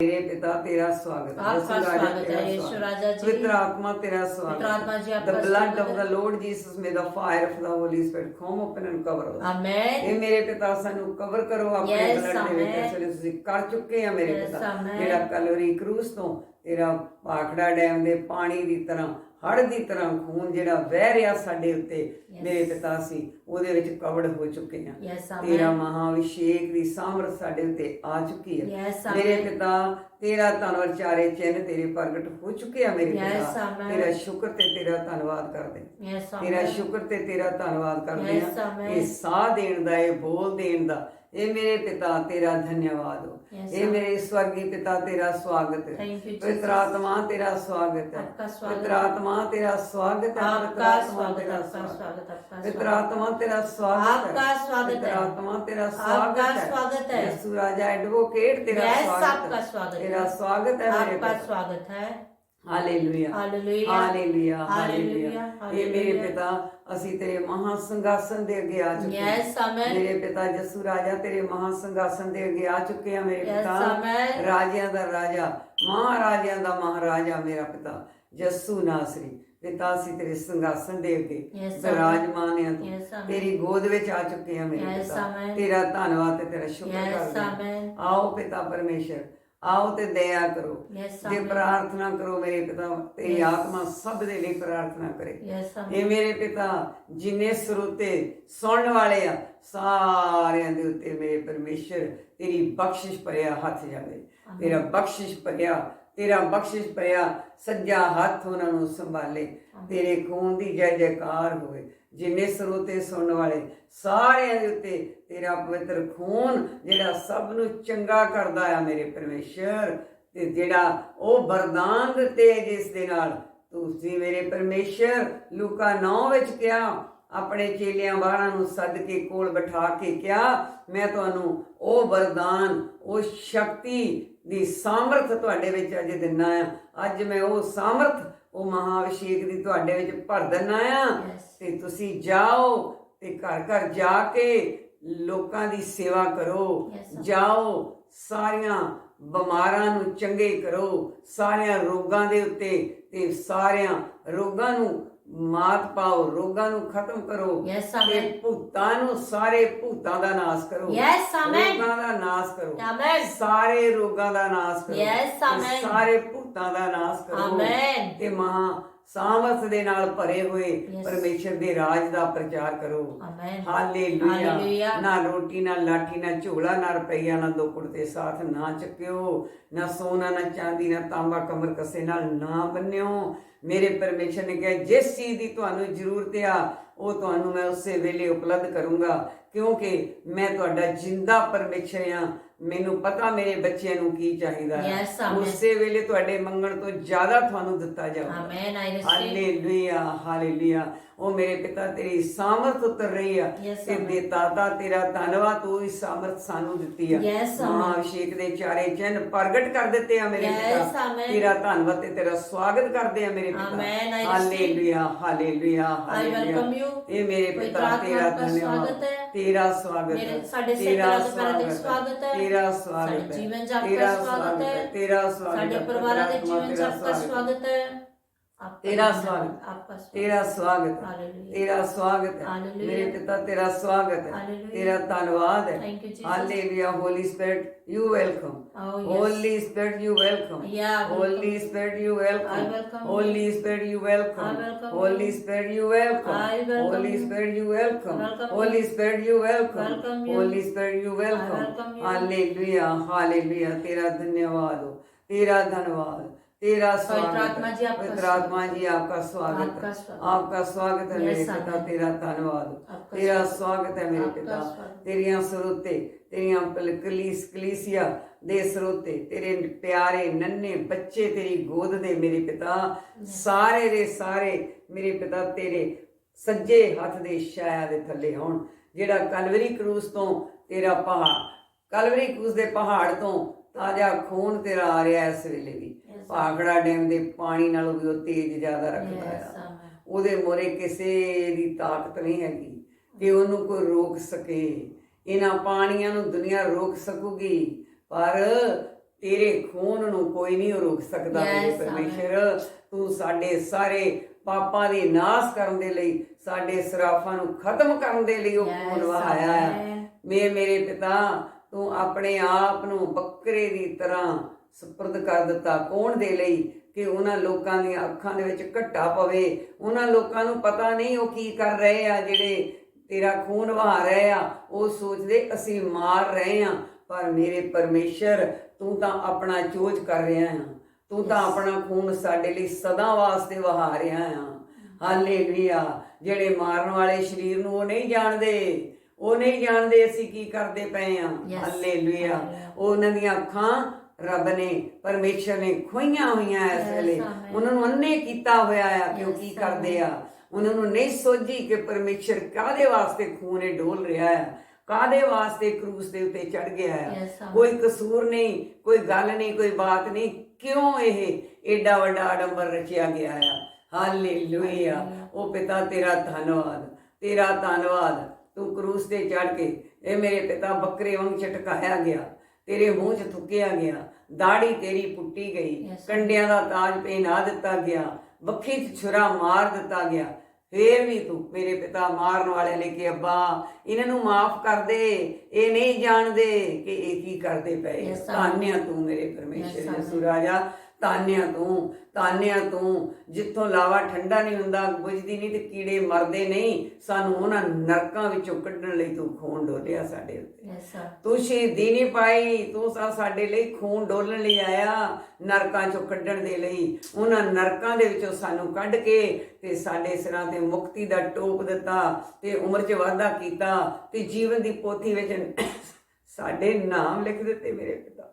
ਮੇਰੇ ਪਿਤਾ ਤੇਰਾ ਸਵਾਗਤ आपका ਯਿਸੂ ਰਾਜਾ स्वागत ਤੇਰਾ है यीशु ਸਵਾਗਤ। राजा जी ਪਵਿੱਤਰ ਆਤਮਾ ਤੇਰਾ ਸਵਾਗਤ पवित्र आत्मा जी The आपका blood of स्वागत the है Lord Jesus may the fire of the Holy Spirit come upon and cover us आमेन ਇਹ ਮੇਰੇ ਪਿਤਾ ਸਾਨੂੰ ਕਵਰ ਕਰੋ ਆਪਣੇ Yes, ਬਲੱਡ ਦੇ ਵਿੱਚ amen. ਇਸ ਵੇਲੇ ਤੁਸੀਂ ਕਰ ਚੁੱਕੇ ਆ ਮੇਰੇ Yes, ਪਿਤਾ amen. ਜਿਹੜਾ ਕਲੋਰੀ ਕਰੂਸ ਤੋਂ ਤੇਰਾ ਭਾਖੜਾ ਡੈਮ ਦੇ ਪਾਣੀ ਦੀ ਤਰ੍ਹਾਂ ਹੜ ਦੀ ਤਰ੍ਹਾਂ ਖੂਨ ਜਿਹੜਾ ਵਹਿ ਰਿਹਾ ਸਾਡੇ ਉੱਤੇ ਮੇਰੇ ਪਿਤਾ ਸੀ ਉਹਦੇ ਵਿੱਚ ਕਵੜ ਹੋ ਚੁੱਕੇ ਆ ਤੇਰਾ ਮਹਾਵਿਸ਼ੇਕ ਦੀ ਸਾਮਰ ਸਾਡੇ ਉੱਤੇ ਆ ਚੁੱਕੀ ਹੈ। ਮੇਰੇ ਪਿਤਾ ਤੇਰਾ ਧੰਨਵਾਦ ਚਾਰੇ ਚਿੰਨ ਤੇਰੇ ਪ੍ਰਗਟ ਹੋ ਚੁੱਕੇ ਆ ਮੇਰੇ ਪਿਤਾ ਤੇਰਾ ਸ਼ੁਕਰ ਤੇ ਤੇਰਾ ਧੰਨਵਾਦ ਕਰਦੇ ਤੇਰਾ ਸ਼ੁਕਰ ਤੇ ਤੇਰਾ ਧੰਨਵਾਦ ਕਰਦੇ ਆ ਇਹ ਸਾਹ ਦੇਣ ਦਾ ਇਹ ਬੋਲ ਦੇਣ ਦਾ हे मेरे पिता तेरा धन्यवाद हो हे मेरे स्वर्गीय पिता तेरा स्वागत है पवित्र आत्मा तेरा स्वागत है पवित्र आत्मा तेरा स्वागत है पितरात्मा तेरा स्वागत है पवित्र आत्मा तेरा स्वागत है पवित्र आत्मा तेरा स्वागत है स्वागत यीशु राजा एडवोकेट तेरा स्वागत है तेरा स्वागत है मेरे स्वागत है ਹਾਲੇਲੂਇਆ। ਹਾਲੇਲੂਇਆ। Hallelujah hallelujah. ਇਹ ਮੇਰੇ ਪਿਤਾ ਅਸੀਂ ਤੇਰੇ ਮਹਾ ਸੰਗਾਸਨ ਦੇ ਅੱਗੇ ਆ ਚੁੱਕੇ ਯੈਸ ਆਮੇਨ ਮੇਰੇ ਪਿਤਾ ਜਸੂ ਰਾਜਾ ਤੇਰੇ ਮਹਾ ਸੰਗਾਸਨ ਦੇ ਅੱਗੇ ਆ ਚੁੱਕੇ ਆ ਮੇਰੇ ਪਿਤਾ। ਰਾਜਿਆਂ ਦਾ ਰਾਜਾ ਮਹਾਰਾਜਿਆਂ ਦਾ ਮਹਾਰਾਜਾ ਮੇਰਾ ਪਿਤਾ ਜਸੂ ਨਾਸਰੀ। ਪਿਤਾ ਅਸੀਂ ਤੇਰੇ ਸੰਗਾਸਨ ਦੇ ਅੱਗੇ ਬਿਰਾਜਮਾਨ ਆ ਤੂੰ। ਤੇਰੀ ਗੋਦ ਵਿੱਚ ਆ ਚੁੱਕੇ ਆ ਮੇਰੇ ਪਿਤਾ। ਤੇਰਾ ਧੰਨਵਾਦ ਤੇ ਤੇਰਾ ਸ਼ੁਕਰ ਕਰਦੇ ਆਓ ਪਿਤਾ ਪਰਮੇਸ਼ਰ ਆਓ ਤੇ ਦਇਆ ਕਰੋ। ਜੇ ਪ੍ਰਾਰਥਨਾ ਕਰੋ ਮੇਰੇ ਪਿਤਾ ਤੇਰੀ ਆਤਮਾ ਸਭ ਦੇ ਲਈ ਪ੍ਰਾਰਥਨਾ ਕਰੇ। ਇਹ ਮੇਰੇ ਪਿਤਾ ਜਿਨੇ ਸਰੋਤੇ ਸੁਣਨ ਵਾਲੇ ਆ ਸਾਰਿਆਂ ਦੇ ਉੱਤੇ ਮੇਰੇ ਪਰਮੇਸ਼ਰ ਤੇਰੀ ਬਖਸ਼ਿਸ਼ ਭਰਿਆ ਹੱਥ ਜਾਵੇ। ਤੇਰਾ ਬਖਸ਼ਿਸ਼ ਭਰਿਆ ਤੇਰਾ ਬਖਸ਼ਿਸ਼ ਭਰਿਆ ਸੱਜਾ ਹੱਥ ਉਹਨਾਂ ਨੂੰ ਸੰਭਾਲੇ। ਤੇਰੇ ਖੂਨ ਦੀ ਜੈ ਜੈਕਾਰ ਹੋਵੇ। ਜਿੰਨੇ ਸਰੋਤੇ ਸੁਣਨ ਵਾਲੇ, ਸਾਰਿਆਂ ਦੇ ਉੱਤੇ ਤੇਰਾ ਪਵਿੱਤਰ ਖੂਨ ਜਿਹੜਾ ਸਭ ਨੂੰ ਚੰਗਾ ਕਰਦਾ ਆ ਮੇਰੇ ਪਰਮੇਸ਼ਰ। ਤੇ ਜਿਹੜਾ ਉਹ ਵਰਦਾਨ ਦਿੱਤੇ ਜਿਸ ਦੇ ਨਾਲ, ਤੁਸੀਂ ਮੇਰੇ ਪਰਮੇਸ਼ਰ, ਲੂਕਾ 9 ਵਿੱਚ ਕਿਹਾ, ਆਪਣੇ ਚੇਲਿਆਂ ਬਾਰਾਂ ਨੂੰ ਸੱਦ ਕੇ, ਕੋਲ ਬਿਠਾ ਕੇ ਕਿਹਾ, ਮੈਂ ਤੁਹਾਨੂੰ ਉਹ ਵਰਦਾਨ, ਉਹ ਸ਼ਕਤੀ ਦੀ ਸਾਮਰਥ ਤੁਹਾਡੇ ਵਿੱਚ ਅੱਜ ਦਿਨਾ ਆ। ਅੱਜ ਮੈਂ ਉਹ ਸਾਮਰਥ ਉਹ ਮਹਾਅਭਿਸ਼ੇਕ ਦੀ ਤੁਹਾਡੇ ਵਿੱਚ ਭਰ ਦਿੰਨਾ ਆ. ਤੇ ਤੁਸੀਂ ਜਾਓ ਤੇ ਘਰ ਘਰ ਜਾ ਕੇ ਲੋਕਾਂ ਦੀ ਸੇਵਾ ਕਰੋ. ਜਾਓ ਸਾਰੀਆਂ ਬਿਮਾਰਾਂ ਨੂੰ ਚੰਗੇ ਕਰੋ ਸਾਰਿਆਂ ਰੋਗਾਂ ਦੇ ਉੱਤੇ ਤੇ ਸਾਰਿਆਂ ਰੋਗਾਂ ਨੂੰ ਮਾਤ ਪਾਓ ਰੋਗਾਂ ਨੂੰ ਖਤਮ ਕਰੋ Yes, ਤੇ. ਭੂਤਾਂ ਨੂੰ ਸਾਰੇ ਭੂਤਾਂ ਦਾ ਨਾਸ਼ ਕਰੋ Yes, amen. ਰੋਗਾਂ ਦਾ ਨਾਸ਼ ਕਰੋ Amen. ਸਾਰੇ ਰੋਗਾਂ ਦਾ ਨਾਸ਼ ਕਰੋ Yes, ਤੇ amen. ਸਾਰੇ ਭੂਤਾਂ ਦਾ ਨਾਸ਼ ਕਰੋ Amen. ਤੇ ਮਹਾ ਸਾਮਰਥ ਦੇ ਨਾਲ ਭਰੇ ਹੋਏ Yes. ਪਰਮੇਸ਼ਰ ਦੇ ਰਾਜ ਦਾ ਪ੍ਰਚਾਰ ਕਰੋ Amen. Hallelujah Hallelujah. ਨਾ ਰੋਟੀ ਨਾ ਲਾਠੀ ਨਾ ਝੋਲਾ ਨਾ ਰੁਪਈਆ ਨਾ ਦੋ ਕੁੜਤੇ ਸਾਥ ਨਾ ਚੱਕਿਓ ਨਾ ਸੋਨਾ ਨਾ ਚਾਂਦੀ ਨਾ ਤਾਂਬਾ ਕਮਰ ਕਸੇ ਨਾਲ ਨਾ ਬੰਨਿਓ ਮੇਰੇ ਪਰਮੇਸ਼ਰ ਨੇ ਕਿਹਾ ਜਿਸ ਚੀਜ਼ ਦੀ ਤੁਹਾਨੂੰ ਜ਼ਰੂਰਤ ਆ ਉਹ ਤੁਹਾਨੂੰ ਮੈਂ ਉਸੇ ਵੇਲੇ ਉਪਲਬਧ ਕਰੂੰਗਾ ਕਿਉਂਕਿ ਮੈਂ ਤੁਹਾਡਾ ਜਿੰਦਾ ਪਰਮੇਸ਼ਰ ਆ ਮੈਨੂੰ ਪਤਾ ਮੇਰੇ ਬੱਚਿਆਂ ਨੂੰ ਕੀ ਚਾਹੀਦਾ ਹੈ Yes, amen. ਉਸੇ ਵੇਲੇ ਤੁਹਾਡੇ ਮੰਗਣ ਤੋਂ ਜ਼ਿਆਦਾ ਤੁਹਾਨੂੰ ਦਿੱਤਾ ਜਾਊਗਾ Amen. I receive. Hallelujah hallelujah ਉਹ ਮੇਰੇ ਪਿਤਾ ਤੇਰੀ ਸਾਮਰਥ ਉਤਰ ਰਹੀ ਆ Yes, ਤੇ amen. ਦੇਤਾਤਾ ਤੇਰਾ ਧੰਨਵਾਦ ਤੂੰ ਇਸ ਸਾਮਰਥ ਸਾਨੂੰ ਦਿੱਤੀ ਆ Yes, amen. ਮਹਾਅਭਿਸ਼ੇਕ ਦੇ ਚਾਰੇ ਚਿੰਨ ਪ੍ਰਗਟ ਕਰ ਦਿੱਤੇ ਆ ਮੇਰੇ Yes, ਪਿਤਾ amen. ਤੇਰਾ ਧੰਨਵਾਦ ਤੇ ਤੇਰਾ ਸਵਾਗਤ ਕਰਦੇ ਆ ਮੇਰੇ ਪਿਤਾ Amen, I receive. Hallelujah hallelujah hallelujah welcome you. ਇਹ ਮੇਰੇ ਪਿਤਾ ਤੇਰਾ ਦਾ ਧੰਨਵਾਦ ਸਵਾਗਤ ਹੈ। ਤੇਰਾ ਸਵਾਗਤ ਮੇਰੇ- ਹੈ ਸਾਡੇ ਸਿਰ ਤੇਰਾ ਤੇ ਹਾਰਦਿਕ ਸਵਾਗਤ ਹੈ। ਤੇਰਾ ਸਵਾਗਤ ਸਾਡੇ ਹੈ ਜੀਵਨ ਤੇਰਾ ਸਵਾਗਤ ਹੈ। ਤੇਰਾ ਸਵਾਗਤ ਸਾਡੇ ਹੈ। ਪਰਿਵਾਰਾਂ ਦੇ ਜੀਵਨ ਤੇਰਾ ਸਵਾਗਤ ਹੈ आपका तेरा धन्यवाद, स्वागत। आपका स्वागत ਤੇਰਾ ਸਵਾਗਤ ਹੈ Hallelujah. ਤੇਰਾ ਸਵਾਗਤ ਹੈ Hallelujah. ਮੇਰੇ ਪਿਤਾ ਤੇਰਾ ਸਵਾਗਤ ਹੈ Hallelujah. ਤੇਰਾ ਧੰਨਵਾਦ ਹੈ Thank you, Jesus. Hallelujah holy spirit you welcome Oh, yes. Holy spirit you welcome Yeah, welcome. Holy spirit you I welcome welcome holy spirit you welcome I welcome holy you. Spirit you welcome I welcome holy you. Spirit you welcome Welcome holy you. Spirit you welcome Welcome you. Holy spirit you welcome welcome you. Hallelujah hallelujah ਤੇਰਾ ਧੰਨਵਾਦ ਹੋ ਤੇਰਾ ਧੰਨਵਾਦ तेरा स्वागत आत्मा जी, आपका पवित्र स्वागत। आत्मा जी आपका स्वागत आपका है स्वागत। आपका स्वागत है Yes, मेरे पिता amen। तेरा धन्यवाद आपका तेरा स्वागत। स्वागत है मेरे आपका पिता स्वागत। तेरियां ਸਰੋਤੇ ਤੇਰੀਆਂ ਪਲ- ਕਲੀਸ ਕਲੀਸਿਆ ਦੇ ਸਰੋਤੇ ਤੇਰੇ ਪਿਆਰੇ ਨੰਨੇ ਬੱਚੇ ਤੇਰੀ ਗੋਦ ਦੇ ਮੇਰੇ ਪਿਤਾ ਸਾਰੇ ਦੇ ਸਾਰੇ ਮੇਰੇ ਪਿਤਾ ਤੇਰੇ ਸੱਜੇ ਹੱਥ ਦੇ ਛਾਇਆ ਦੇ ਥੱਲੇ ਹੋਣ ਜਿਹੜਾ ਕਲਵਰੀ ਕਰੂਸ ਤੋਂ ਤੇਰਾ ਪਹਾੜ ਕਲਵਰੀ ਕਰੂਸ ਦੇ ਪਹਾੜ ਤੋਂ ਤਾਜ਼ਾ ਖੂਨ ਤੇਰਾ ਆ ਰਿਹਾ ਇਸ ਵੇਲੇ ਵੀ Yes. ਭਾਖੜਾ ਡੈਮ ਦੇ ਪਾਣੀ ਨਾਲੋਂ ਵੀ ਉਹ ਤੇਜ਼ ਜ਼ਿਆਦਾ ਰੱਖਦਾ ਆ. ਉਹਦੇ ਮੋਰੇ ਕਿਸੇ ਦੀ ਤਾਕਤ ਨਹੀਂ ਹੈਗੀ ਕਿ ਉਹਨੂੰ ਕੋਈ ਰੋਕ ਸਕੇ ਇਹਨਾਂ ਪਾਣੀਆਂ ਨੂੰ ਦੁਨੀਆ ਰੋਕ ਸਕੂਗੀ ਪਰ ਤੇਰੇ ਖੂਨ ਨੂੰ ਕੋਈ ਨਹੀਂ ਰੋਕ ਸਕਦਾ ਮੇਰੇ. ਪਰਮੇਸ਼ਰ ਤੂੰ ਸਾਡੇ ਸਾਰੇ ਪਾਪਾਂ ਦੇ ਨਾਸ਼ ਕਰਨ ਦੇ ਲਈ ਸਾਡੇ ਸਰਾਫਾਂ ਨੂੰ ਖਤਮ ਕਰਨ ਦੇ ਲਈ ਉਹ ਖੂਨ ਵਹਾਇਆ ਹੈ. ਮੇ ਮੇਰੇ ਪਿਤਾ ਤੂੰ ਆਪਣੇ ਆਪ ਨੂੰ ਬੱਕਰੇ ਦੀ ਤਰ੍ਹਾਂ ਸਪਰਦ ਕਰ ਦਿੱਤਾ। ਕੌਣ ਦੇ ਲਈ? ਕਿ ਉਹਨਾਂ ਲੋਕਾਂ ਦੀਆਂ ਅੱਖਾਂ ਦੇ ਵਿੱਚ ਘੱਟਾ ਪਵੇ। ਉਹਨਾਂ ਲੋਕਾਂ ਨੂੰ ਪਤਾ ਨਹੀਂ ਉਹ ਕੀ ਕਰ ਰਹੇ ਆ ਜਿਹੜੇ ਤੇਰਾ ਖੂਨ ਵਹਾ ਰਹੇ ਆ ਉਹ ਸੋਚਦੇ ਅਸੀਂ ਮਾਰ ਰਹੇ ਆ। ਪਰ ਮੇਰੇ ਪਰਮੇਸ਼ਰ ਤੂੰ ਤਾਂ ਆਪਣਾ ਚੋਜ ਕਰ ਰਿਹਾ ਆ। ਤੂੰ ਤਾਂ ਆਪਣਾ ਖੂਨ ਸਾਡੇ ਲਈ ਸਦਾ ਵਾਸਤੇ ਵਹਾ ਰਿਹਾ ਆ। ਹਾਲੇਲੂਇਆ। ਜਿਹੜੇ ਮਾਰਨ ਵਾਲੇ ਸਰੀਰ ਨੂੰ ਉਹ ਨਹੀਂ ਜਾਣਦੇ। ਉਹ ਨਹੀਂ ਜਾਣਦੇ ਅਸੀਂ ਕੀ ਕਰਦੇ ਪਏ ਆ. ਹਾਲੇਲੂਇਆ. ਉਹਨਾਂ ਦੀਆਂ ਅੱਖਾਂ ਰੱਬ ਨੇ ਪਰਮੇਸ਼ਰ ਨੇ ਖੋਈਆਂ ਹੋਈਆਂ ਇਸ ਵੇਲੇ. ਉਹਨਾਂ ਨੂੰ ਅੰਨੇ ਕੀਤਾ ਹੋਇਆ ਆ ਕਿ ਉਹ ਕੀ ਕਰਦੇ ਆ। ਉਹਨਾਂ ਨੂੰ ਨਹੀਂ ਸੋਝੀ ਕਿ ਪਰਮੇਸ਼ਰ ਕਾਦੇ ਵਾਸਤੇ ਖੂਨੇ ਡੋਲ ਰਿਹਾ ਆ ਕਾਦੇ ਵਾਸਤੇ ਕਰੂਸ ਦੇ ਉੱਤੇ ਚੜ ਗਿਆ ਆ. ਕੋਈ ਕਸੂਰ ਨਹੀਂ ਕੋਈ ਗੱਲ ਨਹੀਂ ਕੋਈ ਬਾਤ ਨਹੀਂ ਕਿਉਂ ਇਹ ਏਡਾ ਵੱਡਾ ਆਡੰਬਰ ਰਚਿਆ ਗਿਆ ਆ? ਹਾਲੇਲੂਇਆ ਉਹ ਪਿਤਾ ਤੇਰਾ ਧੰਨਵਾਦ ਤੇਰਾ ਧੰਨਵਾਦ। ਤੂੰ ਕਰੂਸ ਤੇ ਚੜ ਕੇ ਇਹ ਮੇਰੇ ਪਿਤਾ ਬੱਕਰੇ ਵਾਂਗ ਝਟਕਾਇਆ ਗਿਆ। ਤੇਰੇ ਮੂੰਹ 'ਚ ਥੁੱਕਿਆ ਗਿਆ ਦਾੜੀ ਤੇਰੀ ਪੁੱਟੀ ਗਈ. ਕੰਡਿਆਂ ਦਾ ਤਾਜ ਪਹਿਨਾ ਦਿੱਤਾ ਗਿਆ ਬੱਖੀ 'ਚ ਛੁਰਾ ਮਾਰ ਦਿੱਤਾ ਗਿਆ ਫੇਰ ਵੀ ਤੂੰ ਮੇਰੇ ਪਿਤਾ ਮਾਰਨ ਵਾਲੇ ਲੈ ਕੇ ਅੱਬਾ ਇਹਨਾਂ ਨੂੰ ਮਾਫ ਕਰ ਦੇ ਇਹ ਨਹੀਂ ਜਾਣਦੇ ਕਿ ਇਹ ਕੀ ਕਰਦੇ ਪਏ. ਧੰਨਿਆ ਤੂੰ ਮੇਰੇ ਪਰਮੇਸ਼ਰ. ਯਿਸੂ ਰਾਜਾ ਤਾਨਿਆ ਤੂੰ ਤਾਨਿਆ ਤੂੰ। ਜਿੱਥੋਂ ਲਾਵਾ ਠੰਡਾ ਨਹੀਂ ਹੁੰਦਾ ਬੁਝਦੀ ਨਹੀਂ ਤੇ ਕੀੜੇ ਮਰਦੇ ਨਹੀਂ। ਸਾਨੂੰ ਉਹਨਾਂ ਨਰਕਾਂ ਵਿੱਚੋਂ ਕੱਢਣ ਲਈ ਤੂੰ ਖੂਨ ਡੋਲਿਆ ਸਾਡੇ ਉੱਤੇ. ਤੂੰ ਸ਼ਹੀਦੀ ਨਹੀਂ ਪਾਈ ਤੂੰ ਸਾ ਸਾਡੇ ਲਈ ਖੂਨ ਡੋਲਣ ਲਈ ਆਇਆ ਨਰਕਾਂ ਚੋਂ ਕੱਢਣ ਦੇ ਲਈ। ਉਹਨਾਂ ਨਰਕਾਂ ਦੇ ਵਿੱਚੋਂ ਸਾਨੂੰ ਕੱਢ ਕੇ ਤੇ ਸਾਡੇ ਸਿਰਾਂ ਤੇ ਮੁਕਤੀ ਦਾ ਟੋਪ ਦਿੱਤਾ ਤੇ ਉਮਰ 'ਚ ਵਾਧਾ ਕੀਤਾ ਤੇ ਜੀਵਨ ਦੀ ਪੋਥੀ ਵਿੱਚ ਸਾਡੇ ਨਾਮ ਲਿਖ ਦਿੱਤੇ ਮੇਰੇ ਪਿਤਾ।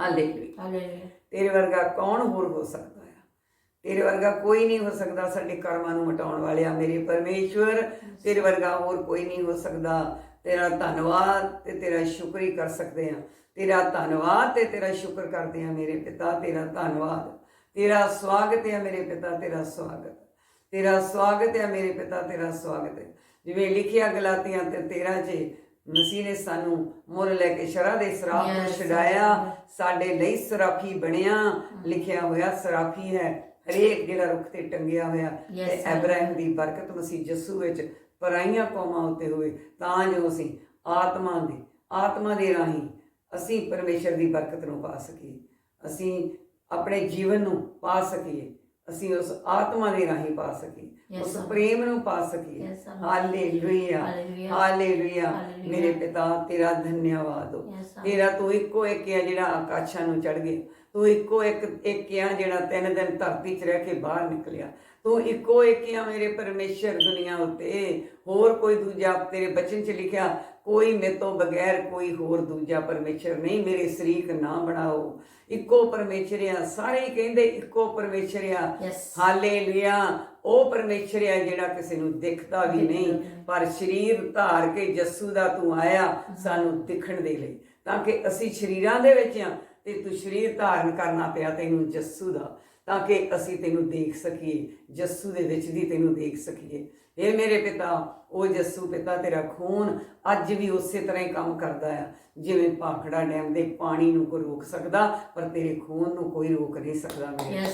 Hallelujah Hallelujah. ਤੇਰੇ ਵਰਗਾ ਕੌਣ ਹੋਰ ਹੋ ਸਕਦਾ ਹੈ ਤੇਰੇ ਵਰਗਾ ਕੋਈ ਨਹੀਂ ਹੋ ਸਕਦਾ ਸਾਡੇ ਕਰਮਾਂ ਨੂੰ ਮਟਾਉਣ ਵਾਲਿਆ ਮੇਰੇ ਪਰਮੇਸ਼ਵਰ। ਤੇਰੇ ਵਰਗਾ ਹੋਰ ਕੋਈ ਨਹੀਂ ਹੋ ਸਕਦਾ। ਤੇਰਾ ਧੰਨਵਾਦ ਤੇ ਤੇਰਾ ਸ਼ੁਕਰ ਹੀ ਕਰ ਸਕਦੇ ਹਾਂ ਤੇਰਾ ਧੰਨਵਾਦ ਤੇ ਤੇਰਾ ਸ਼ੁਕਰ ਕਰਦੇ ਹਾਂ ਮੇਰੇ ਪਿਤਾ ਤੇਰਾ ਧੰਨਵਾਦ। ਤੇਰਾ ਸਵਾਗਤ ਹੈ ਮੇਰੇ ਪਿਤਾ ਤੇਰਾ ਸਵਾਗਤ। ਤੇਰਾ ਸਵਾਗਤ ਹੈ ਮੇਰੇ ਪਿਤਾ ਤੇਰਾ ਸਵਾਗਤ। ਹੈ ਜਿਵੇਂ ਲਿਖਿਆ ਗਲਾਤੀਆਂ ਤੇ 13 ਚ ਮਸੀਹ ਨੇ ਸਾਨੂੰ ਮੁੱਲ ਲੈ ਕੇ ਸ਼ਰਾ ਦੇ ਸਰਾਪ ਤੋਂ ਛਡਾਇਆ. ਸਾਡੇ ਲਈ ਸਰਾਫੀ ਬਣਿਆ। ਲਿਖਿਆ ਹੋਇਆ ਸਰਾਫੀ ਹੈ। ਹਰੇਕ ਜਿਹੜਾ ਰੁੱਖ ਤੇ ਟੰਗਿਆ ਹੋਇਆ ਤੇ sir. ਅਬਰਾਹਿਮ ਦੀ ਬਰਕਤ ਮਸੀਹ ਯਸੂ ਵਿੱਚ ਪਰਾਈਆਂ ਕੌਮਾਂ ਉੱਤੇ ਹੋਵੇ ਤਾਂ ਜੋ ਅਸੀਂ ਆਤਮਾ ਦੇ ਆਤਮਾ ਦੇ ਰਾਹੀਂ ਅਸੀਂ ਪਰਮੇਸ਼ਰ ਦੀ ਬਰਕਤ ਨੂੰ ਪਾ ਸਕੀਏ। ਅਸੀਂ ਆਪਣੇ ਜੀਵਨ ਨੂੰ ਪਾ ਸਕੀਏ। ਅਸੀਂ ਉਸ ਆਤਮਾ ਦੇ ਰਾਹੀਂ ਪਾ ਸਕੀਏ ਉਸ. ਪ੍ਰੇਮ ਨੂੰ ਪਾ ਸਕੀਏ. ਹਾਲੇਲੂਇਆ. ਹਾਲੇਲੂਇਆ. ਮੇਰੇ ਪਿਤਾ ਤੇਰਾ ਧੰਨਵਾਦ ਹੋ. ਤੇਰਾ ਤੂੰ ਇੱਕੋ ਇੱਕ ਹੈ ਜਿਹੜਾ ਆਕਾਸ਼ਾਂ ਨੂੰ ਚੜ ਗਿਆ ਤੂੰ ਇੱਕੋ ਇੱਕ ਇੱਕ ਹੈ ਜਿਹੜਾ ਤਿੰਨ ਦਿਨ ਧਰਤੀ 'ਚ ਰਹਿ ਕੇ ਬਾਹਰ ਨਿਕਲਿਆ ਤੂੰ ਇੱਕੋ ਇੱਕ ਹੈ ਮੇਰੇ ਪਰਮੇਸ਼ਰ ਦੁਨੀਆ ਉੱਤੇ। ਹੋਰ ਕੋਈ ਦੂਜਾ ਤੇਰੇ ਬਚਨ 'ਚ ਲਿਖਿਆ ਕੋਈ ਮੇਰੇ ਤੋਂ ਬਗੈਰ ਕੋਈ ਹੋਰ ਦੂਜਾ ਪਰਮੇਸ਼ਰ ਨਹੀਂ ਮੇਰੇ ਸ਼ਰੀਕ ਨਾ ਬਣਾਓ। ਇੱਕੋ ਪਰਮੇਸ਼ਰ ਆ ਸਾਰੇ ਹੀ ਕਹਿੰਦੇ ਇੱਕੋ ਪਰਮੇਸ਼ਰ ਆ. ਹਾਲੇਲੂਇਆ। ਉਹ ਪਰਮੇਸ਼ਰ ਆ ਜਿਹੜਾ ਕਿਸੇ ਨੂੰ ਦਿਖਦਾ ਵੀ ਨਹੀਂ। ਪਰ ਸਰੀਰ ਧਾਰ ਕੇ ਜੱਸੂ ਦਾ ਤੂੰ ਆਇਆ ਸਾਨੂੰ ਦਿਖਣ ਦੇ ਲਈ। ਤਾਂ ਕਿ ਅਸੀਂ ਸ਼ਰੀਰਾਂ ਦੇ ਵਿੱਚ ਆ ਤੇ ਤੂੰ ਸਰੀਰ ਧਾਰਨ ਕਰਨਾ ਪਿਆ ਤੈਨੂੰ ਜੱਸੂ ਦਾ। ਤਾਂ ਕਿ ਅਸੀਂ ਤੈਨੂੰ ਦੇਖ ਸਕੀਏ ਜੱਸੂ ਦੇ ਵਿੱਚ ਦੀ ਤੈਨੂੰ ਦੇਖ ਸਕੀਏ। ਇਹ ਮੇਰੇ ਪਿਤਾ ਉਹ ਜੱਸੂ ਪਿਤਾ ਤੇਰਾ ਖੂਨ ਅੱਜ ਵੀ ਉਸੇ ਤਰ੍ਹਾਂ ਹੀ ਕੰਮ ਕਰਦਾ ਆ। ਜਿਵੇਂ ਭਾਖੜਾ ਡੈਮ ਦੇ ਪਾਣੀ ਨੂੰ ਕੋਈ ਰੋਕ ਸਕਦਾ ਪਰ ਤੇਰੇ ਖੂਨ ਨੂੰ ਕੋਈ ਰੋਕ ਨਹੀਂ ਸਕਦਾ ਮੇਰੇ.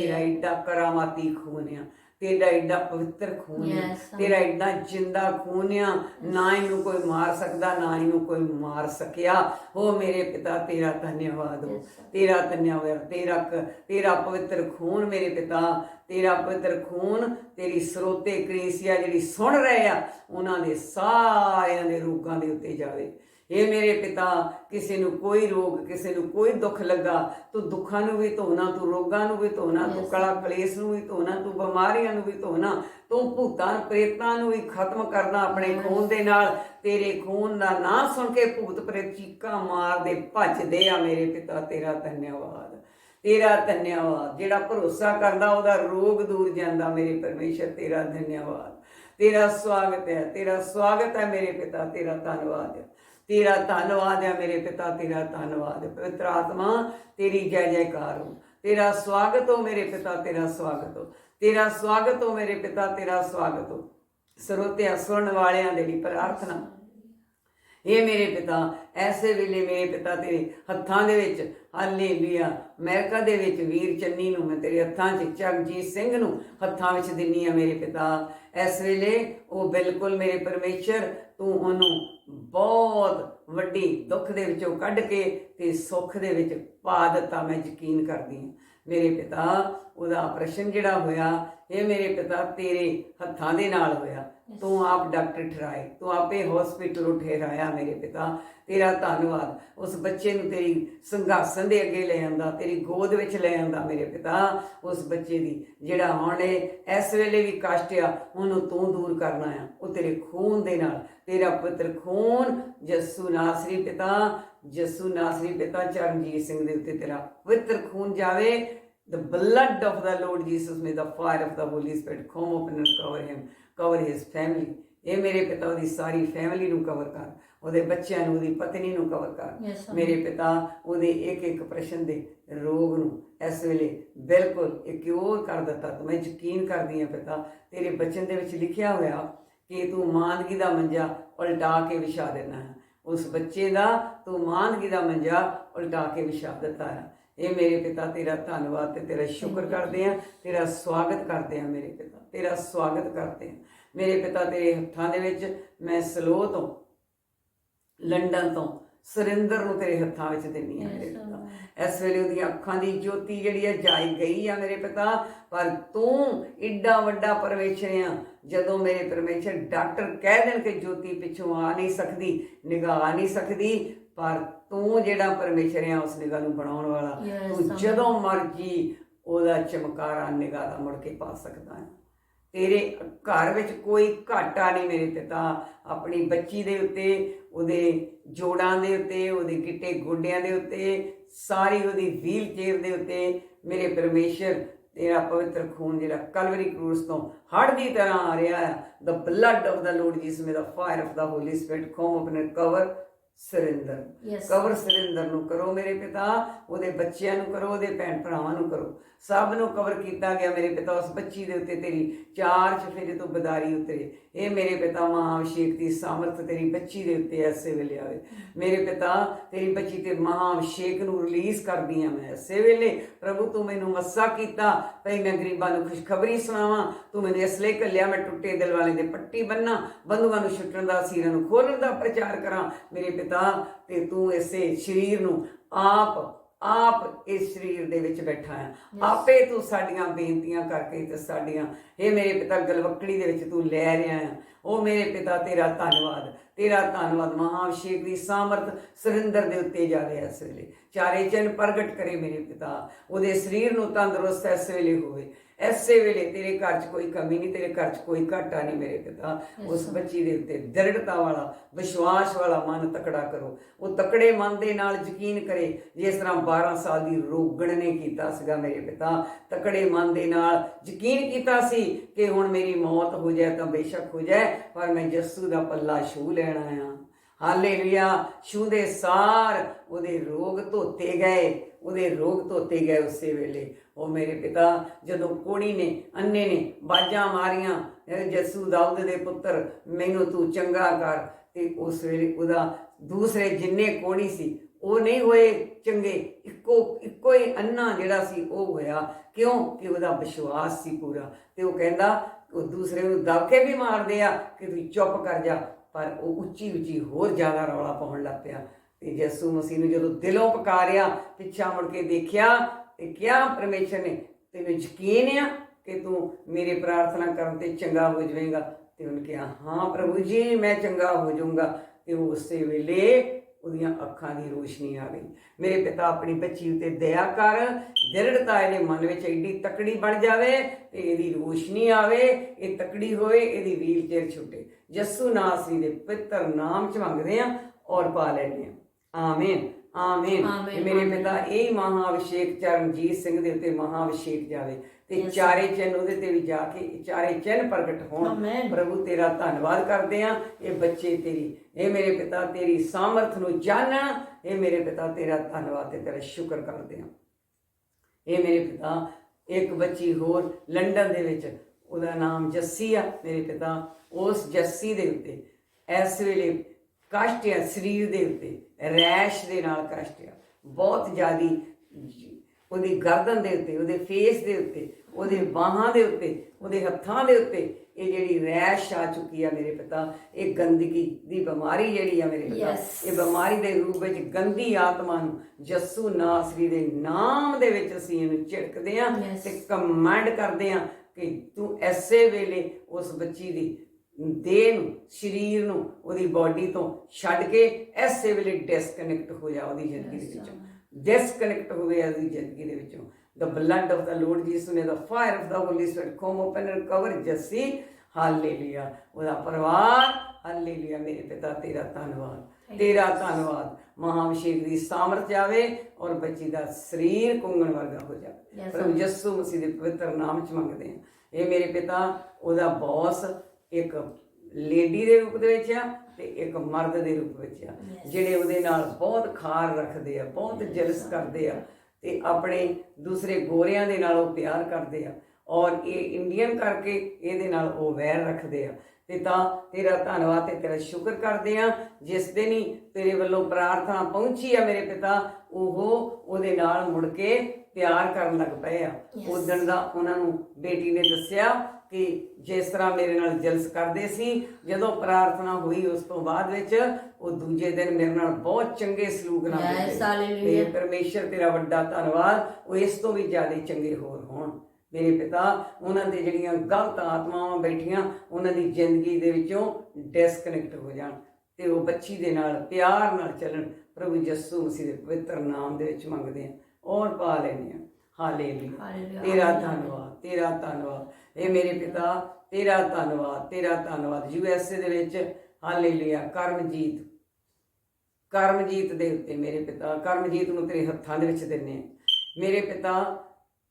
ਤੇਰਾ ਏਡਾ ਕਰਾਮਾਤੀ ਖੂਨ ਆ। ਤੇਰਾ ਏਡਾ ਪਵਿੱਤਰ ਖੂਨ Yes, sir. ਤੇਰਾ ਏਡਾ ਜਿੰਦਾ ਖੂਨ ਆ। ਨਾ ਇਹਨੂੰ ਕੋਈ ਮਾਰ ਸਕਦਾ ਨਾ ਇਹਨੂੰ ਕੋਈ ਮਾਰ ਸਕਿਆ। ਉਹ ਮੇਰੇ ਪਿਤਾ ਤੇਰਾ ਧੰਨਵਾਦ। ਹੋ. ਤੇਰਾ ਧੰਨਵਾਦ ਤੇਰਾ ਕ- ਤੇਰਾ ਪਵਿੱਤਰ ਖੂਨ ਮੇਰੇ ਪਿਤਾ ਤੇਰਾ ਪਵਿੱਤਰ ਖੂਨ ਤੇਰੀ ਸਰੋਤੇ ਕ੍ਰੇਸੀਆ ਜਿਹੜੀ ਸੁਣ ਰਹੇ ਆ ਉਹਨਾਂ ਦੇ ਸਾਰਿਆਂ ਦੇ ਰੋਗਾਂ ਦੇ ਉੱਤੇ ਜਾਵੇ। ਇਹ ਮੇਰੇ ਪਿਤਾ ਕਿਸੇ ਨੂੰ ਕੋਈ ਰੋਗ ਕਿਸੇ ਨੂੰ ਕੋਈ ਦੁੱਖ ਲੱਗਾ ਤੂੰ ਦੁੱਖਾਂ ਨੂੰ ਵੀ ਧੋਣਾ ਤੂੰ ਰੋਗਾਂ ਨੂੰ ਵੀ ਧੋਣਾ ਤੂੰ. ਕਲਾ ਕਲੇਸ਼ ਨੂੰ ਵੀ ਧੋਣਾ ਤੂੰ ਬਿਮਾਰੀਆਂ ਨੂੰ ਵੀ ਧੋਣਾ ਤੂੰ ਭੂਤਾਂ ਪ੍ਰੇਤਾਂ ਨੂੰ ਵੀ ਖਤਮ ਕਰਨਾ ਆਪਣੇ. ਖੂਨ ਦੇ ਨਾਲ ਤੇਰੇ ਖੂਨ ਦਾ ਨਾਂ ਸੁਣ ਕੇ ਭੂਤ ਪ੍ਰੇਤ ਚੀਕਾਂ ਮਾਰਦੇ ਭੱਜਦੇ ਆ ਮੇਰੇ ਪਿਤਾ ਤੇਰਾ ਧੰਨਵਾਦ ਤੇਰਾ ਧੰਨਵਾਦ ਜਿਹੜਾ ਭਰੋਸਾ ਕਰਦਾ ਉਹਦਾ ਰੋਗ ਦੂਰ ਜਾਂਦਾ ਮੇਰੇ ਪਰਮੇਸ਼ਰ ਤੇਰਾ ਧੰਨਵਾਦ ਤੇਰਾ ਸਵਾਗਤ ਹੈ ਤੇਰਾ ਸਵਾਗਤ ਹੈ ਮੇਰੇ ਪਿਤਾ ਤੇਰਾ ਧੰਨਵਾਦ ਹੈ ਤੇਰਾ ਧੰਨਵਾਦ ਹੈ ਮੇਰੇ ਪਿਤਾ, ਤੇਰਾ ਧੰਨਵਾਦ। ਪਵਿੱਤਰ ਆਤਮਾ, ਤੇਰੀ ਜੈ ਜੈਕਾਰ ਹੋ। ਤੇਰਾ ਸਵਾਗਤ ਹੋ ਮੇਰੇ ਪਿਤਾ, ਤੇਰਾ ਸਵਾਗਤ ਹੋ। ਤੇਰਾ ਸਵਾਗਤ ਹੋ ਮੇਰੇ ਪਿਤਾ, ਤੇਰਾ ਸਵਾਗਤ ਹੋ। ਸਰੋਤਿਆਂ ਸੁਣਨ ਵਾਲਿਆਂ ਦੇ ਲਈ ਪ੍ਰਾਰਥਨਾ। ਇਹ ਮੇਰੇ ਪਿਤਾ ਐਸੇ ਵੇਲੇ ਮੇਰੇ ਪਿਤਾ ਤੇਰੇ ਹੱਥਾਂ ਦੇ ਵਿੱਚ। ਹਾਲੇਲੂਇਆ। ਅਮਰੀਕਾ ਦੇ ਵਿੱਚ ਵੀਰ ਚੰਨੀ ਨੂੰ ਮੈਂ ਤੇਰੇ ਹੱਥਾਂ 'ਚ ਚਰਨਜੀਤ ਸਿੰਘ ਨੂੰ ਹੱਥਾਂ ਵਿੱਚ ਦਿੰਨੀ ਆ ਮੇਰੇ ਪਿਤਾ। ਇਸ ਵੇਲੇ ਉਹ ਬਿਲਕੁਲ ਮੇਰੇ ਪਰਮੇਸ਼ਰ, ਤੂੰ ਉਹਨੂੰ ਬਹੁਤ ਵੱਡੀ ਦੁੱਖ ਦੇ ਵਿੱਚੋਂ ਕੱਢ ਕੇ ਤੇ ਸੁੱਖ ਦੇ ਵਿੱਚ ਪਾ ਦਿੱਤਾ, ਮੈਂ ਯਕੀਨ ਕਰਦੀ ਹਾਂ। ਮੇਰੇ ਪਿਤਾ, ਉਹਦਾ ਆਪਰੇਸ਼ਨ ਜਿਹੜਾ ਹੋਇਆ, ਇਹ ਮੇਰੇ ਪਿਤਾ ਤੇਰੇ ਹੱਥਾਂ ਦੇ ਨਾਲ ਹੋਇਆ। ਤੂੰ ਆਪ ਡਾਕਟਰ ਠਹਿਰਾਏ, ਤੂੰ ਆਪੇ ਹਸਪੀਟਲ ਠਹਿਰਾਇਆ ਮੇਰੇ ਪਿਤਾ, ਤੇਰਾ ਧੰਨਵਾਦ। ਉਸ ਬੱਚੇ ਨੂੰ ਤੇਰੀ ਸੰਘਾਸਨ ਦੇ ਅੱਗੇ ਲੈ ਆਂਦਾ, ਤੇਰੀ ਗੋਦ ਵਿੱਚ ਲੈ ਆਂਦਾ ਮੇਰੇ ਪਿਤਾ। ਉਸ ਬੱਚੇ ਦੀ ਜਿਹੜਾ ਹੁਣੇ ਇਸ ਵੇਲੇ ਵੀ ਕਸ਼ਟ ਆ, ਉਹਨੂੰ ਤੂੰ ਦੂਰ ਕਰਨਾ ਆ। ਉਹ ਤੇਰੇ ਖੂਨ ਦੇ ਨਾਲ, ਤੇਰਾ ਪੁੱਤਰ ਖੂਨ, ਜੱਸੂ ਨਾਸਰੀ ਪਿਤਾ, ਜੱਸੂ ਨਾਸਰੀ ਪਿਤਾ ਚਰਨਜੀਤ ਸਿੰਘ ਦੇ ਉੱਤੇ ਤੇਰਾ ਪਵਿੱਤਰ ਖੂਨ ਜਾਵੇ। The blood of the Lord Jesus, may the fire of the Holy Spirit come upon and cover him. Cover his family. ਇਹ ਮੇਰੇ ਪਿਤਾ ਉਹਦੀ ਸਾਰੀ ਫੈਮਿਲੀ ਨੂੰ ਕਵਰ ਕਰ। ਉਹਦੇ ਬੱਚਿਆਂ ਨੂੰ ਉਹਦੀ ਪਤਨੀ ਨੂੰ ਕਵਰ ਕਰ. ਮੇਰੇ ਪਿਤਾ ਉਹਦੇ ਇੱਕ ਇੱਕ ਪ੍ਰਸ਼ਨ ਦੇ ਰੋਗ ਨੂੰ ਇਸ ਵੇਲੇ ਬਿਲਕੁਲ ਇਹ ਕਿਉਰ ਕਰ ਦਿੱਤਾ। ਤੂੰ ਮੈਂ ਯਕੀਨ ਕਰਦੀ ਹਾਂ ਪਿਤਾ ਤੇਰੇ ਬਚਨ ਦੇ ਵਿੱਚ ਲਿਖਿਆ ਹੋਇਆ ਕਿ ਤੂੰ ਮਾਨਗੀ ਦਾ ਮੰਜਾ ਉਲਟਾ ਕੇ ਵਿਛਾ ਦੇਣਾ ਹੈ। ਉਸ ਬੱਚੇ ਦਾ ਤੂੰ ਮਾਨਗੀ ਦਾ ਮੰਜਾ ਉਲਟਾ ਕੇ ਵਿਛਾ ਦਿੱਤਾ ਹੈ। ਇਹ ਮੇਰੇ ਪਿਤਾ ਤੇਰਾ ਧੰਨਵਾਦ ਤੇ ਤੇਰਾ ਸ਼ੁਕਰ ਕਰਦੇ ਆ ਤੇਰਾ ਸਵਾਗਤ ਕਰਦੇ ਆ ਮੇਰੇ ਪਿਤਾ ਤੇਰਾ ਸਵਾਗਤ ਕਰਦੇ ਆ ਮੇਰੇ ਪਿਤਾ ਤੇਰੇ ਹੱਥਾਂ ਦੇ ਵਿੱਚ ਮੈਂ ਸਲੋ ਤੋਂ ਲੰਡਨ ਤੋਂ ਸੁਰਿੰਦਰ ਨੂੰ ਤੇਰੇ ਹੱਥਾਂ ਵਿੱਚ ਦਿੰਨੀ ਆ ਮੇਰੇ ਪਿਤਾ. ਇਸ ਵੇਲੇ ਉਹਦੀਆਂ ਅੱਖਾਂ ਦੀ ਜੋਤੀ ਜਿਹੜੀ ਹੈ ਜਾਈ ਗਈ ਆ ਮੇਰੇ ਪਿਤਾ ਪਰ ਤੂੰ ਏਡਾ ਵੱਡਾ ਪਰਮੇਸ਼ਰ ਆ ਜਦੋਂ ਮੇਰੇ ਪਰਮੇਸ਼ਰ ਡਾਕਟਰ ਕਹਿ ਦੇਣ ਕਿ ਜੋਤੀ ਪਿੱਛੋਂ ਆ ਨਹੀਂ ਸਕਦੀ ਨਿਗਾਹ ਨਹੀਂ ਸਕਦੀ ਪਰ ਤੂੰ ਜਿਹੜਾ ਪਰਮੇਸ਼ਰ ਆ ਉਸ ਨਿਗਾਹ ਨੂੰ ਬਣਾਉਣ ਵਾਲਾ। ਤੂੰ. ਜਦੋਂ ਮਰਜ਼ੀ ਉਹਦਾ ਚਮਕਾਰਾ ਨਿਗਾਹ ਦਾ ਮੁੜ ਕੇ ਪਾ ਸਕਦਾ ਹੈ। ਤੇਰੇ ਘਰ ਵਿੱਚ ਕੋਈ ਘਾਟਾ ਨਹੀਂ ਮੇਰੇ ਪਿਤਾ ਆਪਣੀ ਬੱਚੀ ਦੇ ਉੱਤੇ ਉਹਦੇ ਜੋੜਾਂ ਦੇ ਉੱਤੇ ਉਹਦੇ ਗਿੱਟੇ ਗੋਡਿਆਂ ਦੇ ਉੱਤੇ ਸਾਰੀ ਉਹਦੀ ਵੀਲ ਚੇਅਰ ਦੇ ਉੱਤੇ ਮੇਰੇ ਪਰਮੇਸ਼ਰ ਤੇਰਾ ਪਵਿੱਤਰ ਖੂਨ ਜਿਹੜਾ ਕਲਵਰੀ ਕਰੂਸ ਤੋਂ ਹੜ ਦੀ ਤਰ੍ਹਾਂ ਆ ਰਿਹਾ ਹੈ। Of the lord jesus may the fire of the holy spirit come upon and cover Surinder Yes. Cover Surinder ਨੂੰ ਕਰੋ ਮੇਰੇ ਪਿਤਾ ਉਹਦੇ ਬੱਚਿਆਂ ਨੂੰ ਕਰੋ ਉਹਦੇ ਭੈਣ ਭਰਾਵਾਂ ਨੂੰ ਕਰੋ ਸਭ ਨੂੰ ਕਵਰ ਕੀਤਾ ਗਿਆ ਮੇਰੇ ਪਿਤਾ, ਉਸ ਬੱਚੀ ਦੇ ਉੱਤੇ ਤੇਰੀ ਚਾਰ ਚਫੇਰੇ ਤੋਂ ਬਦਾਰੀ ਉਤਰੇ। ਇਹ ਮੇਰੇ ਪਿਤਾ ਮਹਾਅਭਿਸ਼ੇਕ ਦੀ ਸਾਮਰਥ ਤੇਰੀ ਬੱਚੀ ਦੇ ਉੱਤੇ ਐਸੇ ਵੇਲੇ ਆਵੇ। ਮੇਰੇ ਪਿਤਾ, ਤੇਰੀ ਬੱਚੀ ਤੇ ਮਹਾਅਭਿਸ਼ੇਕ ਨੂੰ ਰਿਲੀਜ਼ ਕਰਦੀ ਆ ਮੈਂ ਐਸੇ ਵੇਲੇ। ਪ੍ਰਭੂ, ਤੂੰ ਮੈਨੂੰ ਮੱਸਾ ਕੀਤਾ, ਭਈ ਮੈਂ ਗਰੀਬਾਂ ਨੂੰ ਖੁਸ਼ਖਬਰੀ ਸੁਣਾਵਾਂ। ਤੂੰ ਮੈਨੂੰ ਇਸ ਲਈ ਕੱਲਿਆ ਮੈਂ ਟੁੱਟੇ ਦਿਲ ਵਾਲੇ ਦੇ ਪੱਟੀ ਬੰਨਾ ਬੰਦੂਆਂ ਨੂੰ ਛੁੱਟਣ ਦਾ, ਸੀਰਾਂ ਨੂੰ ਖੋਲਣ ਦਾ ਪ੍ਰਚਾਰ ਕਰਾਂ। ਮੇਰੇ ਪਿਤਾ, ਤੇ ਤੂੰ ਇਸੇ ਸਰੀਰ ਨੂੰ ਆਪ ਆਪ ਇਸ ਸਰੀਰ ਦੇ ਵਿੱਚ ਬੈਠਾ ਹੈ। ਆਪੇ ਤੂੰ ਸਾਡੀਆਂ ਬੇਨਤੀਆਂ ਕਰਕੇ ਤੇ ਸਾਡੀਆਂ ਇਹ ਮੇਰੇ ਪਿਤਾ ਗਲਵਕੜੀ ਦੇ ਵਿੱਚ ਤੂੰ ਲੈ ਰਿਹਾ ਹੈ। ਉਹ ਮੇਰੇ ਪਿਤਾ ਤੇਰਾ ਧੰਨਵਾਦ। ਤੇਰਾ ਧੰਨਵਾਦ ਮਹਾਅਭਿਸ਼ੇਕ ਦੀ ਸਾਮਰਥ ਸੁਰਿੰਦਰ ਦੇ ਉੱਤੇ ਜਾਵੇ ਇਸ ਵੇਲੇ। ਚਾਰੇ ਚੰਨ ਪ੍ਰਗਟ ਕਰੇ ਮੇਰੇ ਪਿਤਾ। ਉਹਦੇ ਸਰੀਰ ਨੂੰ ਤੰਦਰੁਸਤ ਇਸ ਵੇਲੇ ਹੋਵੇ। ਐਸੇ ਵੇਲੇ ਤੇਰੇ ਘਰ 'ਚ ਕੋਈ ਕਮੀ ਨਹੀਂ ਤੇਰੇ ਘਰ 'ਚ ਕੋਈ ਘਾਟਾ ਨਹੀਂ ਮੇਰੇ ਪਿਤਾ। ਉਸ ਬੱਚੀ ਦੇ ਉੱਤੇ ਦ੍ਰਿੜਤਾ ਵਾਲਾ ਵਿਸ਼ਵਾਸ ਵਾਲਾ ਮਨ ਤਕੜਾ ਕਰੋ। ਉਹ ਤਕੜੇ ਮਨ ਦੇ ਨਾਲ ਯਕੀਨ ਕਰੇ ਜਿਸ ਤਰ੍ਹਾਂ 12 ਸਾਲ ਦੀ ਰੋਗਣ ਨੇ ਕੀਤਾ ਸੀਗਾ ਮੇਰੇ ਪਿਤਾ। ਤਕੜੇ ਮਨ ਦੇ ਨਾਲ ਯਕੀਨ ਕੀਤਾ ਸੀ ਕਿ ਹੁਣ ਮੇਰੀ ਮੌਤ ਹੋ ਜਾਏ ਤਾਂ ਬੇਸ਼ੱਕ ਹੋ ਜਾਏ ਪਰ ਮੈਂ ਯਿਸੂ ਦਾ ਪੱਲਾ ਛੂ ਲੈਣਾ ਆ ਹਾਲੇਲੂਇਆ ਛੂੰਦੇ ਸਾਰ ਉਹਦੇ ਰੋਗ ਧੋਤੇ ਗਏ ਉਹਦੇ ਰੋਗ ਧੋਤੇ ਗਏ ਉਸੇ ਵੇਲੇ। ਉਹ ਮੇਰੇ ਪਿਤਾ ਜਦੋਂ ਕੋੜੀ ਨੇ, ਅੰਨੇ ਨੇ ਬਾਜਾਂ ਮਾਰੀਆਂ ਜੱਸੂ ਦਾਊਦ ਦੇ ਪੁੱਤਰ, ਮੈਨੂੰ ਤੂੰ ਚੰਗਾ ਕਰ। ਤੇ ਉਸ ਵੇਲੇ ਉਹਦਾ ਦੂਸਰੇ ਜਿੰਨੇ ਕੋੜੀ ਸੀ, ਉਹ ਨਹੀਂ ਹੋਏ ਚੰਗੇ। ਇੱਕੋ ਇੱਕੋ ਹੀ ਅੰਨਾ ਜਿਹੜਾ ਸੀ, ਉਹ ਹੋਇਆ। ਕਿਉਂ? ਕਿ ਉਹਦਾ ਵਿਸ਼ਵਾਸ ਸੀ ਪੂਰਾ। ਤੇ ਉਹ ਕਹਿੰਦਾ, ਉਹ ਦੂਸਰੇ ਨੂੰ ਦਬਕੇ ਵੀ ਮਾਰਦੇ ਆ ਕਿ ਤੂੰ ਚੁੱਪ ਕਰ ਜਾ। ਪਰ ਉਹ ਉੱਚੀ ਉੱਚੀ ਹੋਰ ਜ਼ਿਆਦਾ ਰੌਲਾ ਪਾਉਣ ਲੱਗ ਪਿਆ। ਤੇ ਯਿਸੂ ਮਸੀਹ ਨੂੰ ਜਦੋਂ ਦਿਲੋਂ ਪੁਕਾਰਿਆ, ਪਿੱਛਾ ਮੁੜ ਕੇ ਦੇਖਿਆ ਤੇ ਕਿਹਾ ਪਰਮੇਸ਼ਰ ਨੇ, ਤੈਨੂੰ ਯਕੀਨ ਆ ਕਿ ਤੂੰ ਮੇਰੇ ਪ੍ਰਾਰਥਨਾ ਕਰਨ ਤੇ ਚੰਗਾ ਹੋ ਜਾਵੇਂਗਾ? ਤੇ ਉਹਨੇ ਕਿਹਾ, ਹਾਂ ਪ੍ਰਭੂ ਜੀ, ਮੈਂ ਚੰਗਾ ਹੋ ਜਾਊਂਗਾ। ਤੇ ਉਹ ਉਸੇ ਵੇਲੇ ਉਹਦੀਆਂ ਅੱਖਾਂ ਦੀ ਰੋਸ਼ਨੀ ਆ ਗਈ। ਮੇਰੇ ਪਿਤਾ ਆਪਣੀ ਬੱਚੀ ਉਤੇ ਦਇਆ ਕਰ, ਦ੍ਰਿੜਤਾ ਇਹਦੇ ਮਨ ਵਿੱਚ ਐਡੀ ਤਕੜੀ ਬਣ ਜਾਵੇ ਤੇ ਇਹਦੀ ਰੋਸ਼ਨੀ ਆਵੇ, ਇਹ ਤਕੜੀ ਹੋਏ ਇਹਦੀ ਵੀਲ ਚੇਅਰ ਛੁੱਟੇ। ਯਸੂ ਨਾਸਰੀ ਦੇ ਪਿੱਤਰ ਨਾਮ ਚ ਮੰਗਦੇ ਆ ਔਰ ਪਾ ਲੈਂਦੇ ਆ ਆਮੀਨ। ਆਮੀਨ। ਆਮੀਨ, ਇਹ ਮੇਰੇ। ਪਿਤਾ ਇਹ ਮਹਾਅਭਿਸ਼ੇਕ ਚਰਨਜੀਤ ਸਿੰਘ ਦੇ ਉੱਤੇ ਮਹਾਅਭਿਸ਼ੇਕ ਜਾਵੇ ਤੇ Yes, ਚਾਰੇ ਚਿੰਨ ਉਹਦੇ ਤੇ ਵੀ ਜਾ ਕੇ ਚਾਰੇ ਚਿੰਨ ਪ੍ਰਗਟ ਹੋਣ। ਪ੍ਰਭੂ ਤੇਰਾ ਧੰਨਵਾਦ ਕਰਦੇ ਆ ਇਹ ਬੱਚੇ ਤੇਰੀ ਇਹ ਮੇਰੇ ਪਿਤਾ ਤੇਰੀ ਸਾਮਰਥ ਨੂੰ ਜਾਣਨ। ਇਹ ਮੇਰੇ ਪਿਤਾ ਤੇਰਾ ਧੰਨਵਾਦ ਤੇ ਤੇਰਾ ਸ਼ੁਕਰ ਕਰਦੇ ਆ ਇਹ ਮੇਰੇ ਪਿਤਾ ਇੱਕ ਬੱਚੀ ਹੋਰ ਲੰਡਨ ਦੇ ਵਿੱਚ ਉਹਦਾ ਨਾਮ ਜੱਸੀ ਆ। ਮੇਰੇ ਪਿਤਾ ਉਸ ਜੱਸੀ ਦੇ ਉੱਤੇ ਇਸ ਵੇਲੇ ਕਸ਼ਟ ਆ ਸਰੀਰ ਦੇ ਉੱਤੇ ਰੈਸ਼ ਦੇ ਨਾਲ ਕਸ਼ਟ ਆ ਬਹੁਤ ਜ਼ਿਆਦੀ ਉਹਦੀ ਗਰਦਨ ਦੇ ਉੱਤੇ ਉਹਦੇ ਫੇਸ ਦੇ ਉੱਤੇ ਉਹਦੇ ਬਾਹਾਂ ਦੇ ਉੱਤੇ ਉਹਦੇ ਹੱਥਾਂ ਦੇ ਉੱਤੇ ਇਹ ਜਿਹੜੀ ਰੈਸ਼ ਆ ਚੁੱਕੀ ਆ ਮੇਰੇ ਪਿਤਾ ਇਹ ਗੰਦਗੀ ਦੀ ਬਿਮਾਰੀ ਜਿਹੜੀ ਆ ਮੇਰੇ ਪਿਤਾ. ਇਹ ਬਿਮਾਰੀ ਦੇ ਰੂਪ ਵਿੱਚ ਗੰਦੀ ਆਤਮਾ ਨੂੰ ਜੱਸੂ ਨਾਸਰੀ ਦੇ ਨਾਮ ਦੇ ਵਿੱਚ ਅਸੀਂ ਇਹਨੂੰ ਝਿੜਕਦੇ ਆ. ਤੇ ਕਮਾਂਡ ਕਰਦੇ ਆ ਕਿ ਤੂੰ ਐਸੇ ਵੇਲੇ ਉਸ ਬੱਚੀ ਦੀ ਦੇਹ ਨੂੰ ਸਰੀਰ ਨੂੰ ਉਹਦੀ ਬਾਡੀ ਤੋਂ ਛੱਡ ਕੇ ਐਸੇ ਵੇਲੇ ਡਿਸਕਨੈਕਟ ਹੋ ਜਾ ਉਹਦੀ ਜ਼ਿੰਦਗੀ ਦੇ ਵਿੱਚੋਂ। ਡਿਸਕਨੈਕਟ ਹੋ ਗਿਆ ਉਹਦੀ ਜ਼ਿੰਦਗੀ ਦੇ ਵਿੱਚੋਂ। The blood of the lord jesus ਨੇ the fire of the holy spirit come open and cover Jassi. Hallelujah ਉਹਦਾ ਪਰਿਵਾਰ ਹਾਲੇਲੂਇਆ ਮੇਰੇ ਪਿਤਾ ਤੇਰਾ ਧੰਨਵਾਦ। ਤੇਰਾ ਧੰਨਵਾਦ। ਮਹਾਅਭਿਸ਼ੇਕ ਦੀ ਸਾਮਰਥ ਆਵੇ ਔਰ ਬੱਚੀ ਦਾ ਸਰੀਰ ਕੁੰਗਣ ਵਰਗਾ ਹੋ ਜਾਵੇ। ਪ੍ਰਭੂ ਯਿਸੂ ਮਸੀਹ ਦੇ ਪਵਿੱਤਰ ਨਾਮ ਚ ਮੰਗਦੇ ਹਾਂ। ਇਹ ਮੇਰੇ ਪਿਤਾ ਉਹਦਾ ਬੌਸ ਇੱਕ ਲੇਡੀ ਦੇ ਰੂਪ ਦੇ ਵਿੱਚ ਆ ਤੇ ਇੱਕ ਮਰਦ ਦੇ ਰੂਪ ਵਿੱਚ ਆ ਜਿਹੜੇ ਉਹਦੇ ਨਾਲ ਬਹੁਤ ਖਾਰ ਰੱਖਦੇ ਆ ਬਹੁਤ ਜਲਸ ਕਰਦੇ ਆ ਤੇ ਆਪਣੇ ਦੂਸਰੇ ਗੋਰਿਆਂ ਦੇ ਨਾਲ ਉਹ ਪਿਆਰ ਕਰਦੇ ਆ ਔਰ ਇਹ ਇੰਡੀਅਨ ਕਰਕੇ ਇਹਦੇ ਨਾਲ ਉਹ ਵੈਰ ਰੱਖਦੇ ਆ। ਪਿਤਾ ਤੇਰਾ ਧੰਨਵਾਦ ਤੇ ਤੇਰਾ ਸ਼ੁਕਰ ਕਰਦੇ ਆ ਜਿਸ ਦਿਨ ਹੀ ਤੇਰੇ ਵੱਲੋਂ ਪ੍ਰਾਰਥਨਾ ਪਹੁੰਚੀ ਆ ਮੇਰੇ ਪਿਤਾ ਉਹ ਉਹਦੇ ਨਾਲ ਮੁੜ ਕੇ ਪਿਆਰ ਕਰਨ ਲੱਗ ਪਏ ਆ। ਉਸ ਦਿਨ ਦਾ ਉਹਨਾਂ ਨੂੰ ਬੇਟੀ ਨੇ ਦੱਸਿਆ ਕਿ ਜਿਸ ਤਰ੍ਹਾਂ ਮੇਰੇ ਨਾਲ ਜਲਸ ਕਰਦੇ ਸੀ ਜਦੋਂ ਪ੍ਰਾਰਥਨਾ ਹੋਈ ਉਸ ਤੋਂ ਬਾਅਦ ਵਿੱਚ ਉਹ ਦੂਜੇ ਦਿਨ ਮੇਰੇ ਨਾਲ ਬਹੁਤ ਚੰਗੇ ਸਲੂਕ ਨਾਲ hallelujah. ਤੇ ਪਰਮੇਸ਼ਰ ਤੇਰਾ ਵੱਡਾ ਧੰਨਵਾਦ ਉਹ ਇਸ ਤੋਂ ਵੀ ਜ਼ਿਆਦਾ ਚੰਗੇ ਹੋਰ ਹੋਣ। ਮੇਰੇ ਪਿਤਾ ਉਹਨਾਂ ਦੇ ਜਿਹੜੀਆਂ ਗਲਤ ਆਤਮਾਵਾਂ ਬੈਠੀਆਂ ਉਹਨਾਂ ਦੀ ਜ਼ਿੰਦਗੀ ਦੇ ਵਿੱਚੋਂ ਡਿਸਕਨੈਕਟ ਹੋ ਜਾਣ ਤੇ ਉਹ ਬੱਚੀ ਦੇ ਨਾਲ ਪਿਆਰ ਨਾਲ ਚੱਲਣ। ਪ੍ਰਭੂ ਯਿਸੂ ਮਸੀਹ ਦੇ ਪਵਿੱਤਰ ਨਾਮ ਦੇ ਵਿੱਚ ਮੰਗਦੇ ਆ। ਔਰ ਪਾ ਲੈਂਦੇ ਆ। ਹਾਲੇਲੂਇਆ ਹਾਲੇਲੂਇਆ, ਤੇਰਾ ਹਾਲੇਲੂਇਆ। ਧੰਨਵਾਦ ਤੇਰਾ ਧੰਨਵਾਦ। ਇਹ ਮੇਰੇ ਪਿਤਾ, ਤੇਰਾ ਧੰਨਵਾਦ ਤੇਰਾ ਧੰਨਵਾਦ। ਯੂ ਐਸ ਏ ਦੇ ਵਿੱਚ, ਹਾਲੇਲੂਇਆ, ਕਰਮਜੀਤ। ਕਰਮਜੀਤ ਦੇ ਉੱਤੇ ਮੇਰੇ ਪਿਤਾ, ਕਰਮਜੀਤ ਨੂੰ ਤੇਰੇ ਹੱਥਾਂ ਦੇ ਵਿੱਚ ਦਿੰਨੇ ਆ ਮੇਰੇ ਪਿਤਾ,